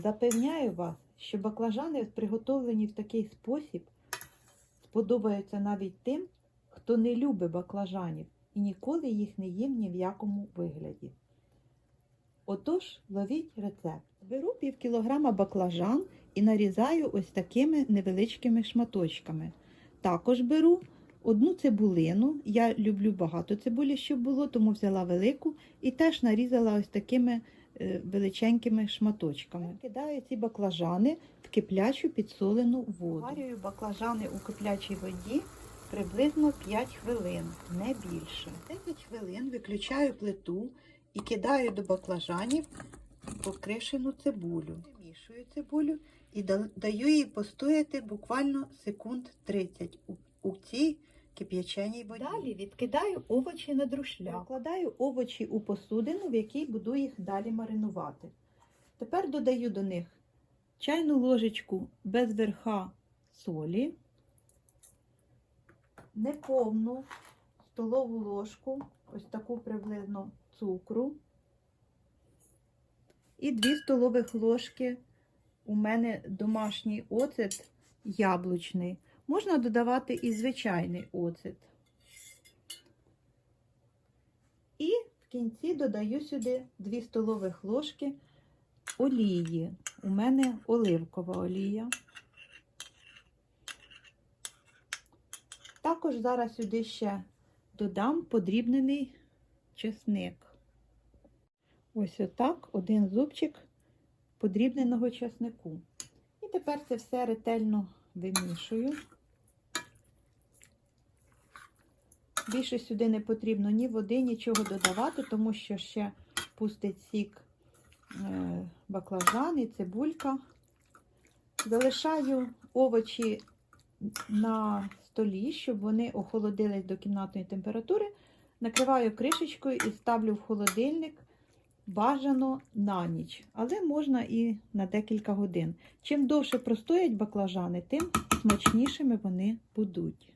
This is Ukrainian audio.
Запевняю вас, що баклажани, приготовлені в такий спосіб, сподобаються навіть тим, хто не любить баклажанів і ніколи їх не їм ні в якому вигляді. Отож, ловіть рецепт. Беру пів кілограма баклажан і нарізаю ось такими невеличкими шматочками. Також беру одну цибулину. Я люблю багато цибулі, щоб було, тому взяла велику і теж нарізала ось такими величенькими шматочками. Кидаю ці баклажани в киплячу підсолену воду. Варюю баклажани у киплячій воді приблизно 5 хвилин, не більше. 10 хвилин виключаю плиту і кидаю до баклажанів покришену цибулю. Вимішую цибулю і даю їй постояти буквально секунд 30 у, у цій кип'яченій воді. Далі відкидаю овочі на друшляк. Викладаю овочі у посудину, в якій буду їх далі маринувати. Тепер додаю до них чайну ложечку без верха солі, неповну столову ложку, ось таку приблизно цукру, і 2 столових ложки у мене домашній оцет яблучний. Можна додавати і звичайний оцет. І в кінці додаю сюди 2 столових ложки олії. У мене оливкова олія. Також зараз сюди ще додам подрібнений чесник. Ось отак, один зубчик подрібненого чеснику. І тепер це все ретельно вимішую. Більше сюди не потрібно ні води, нічого додавати, тому що ще пустить сік е, баклажан і цибулька. Залишаю овочі на столі, щоб вони охолодились до кімнатної температури. Накриваю кришечкою і ставлю в холодильник бажано на ніч, але можна і на декілька годин. Чим довше простоять баклажани, тим смачнішими вони будуть.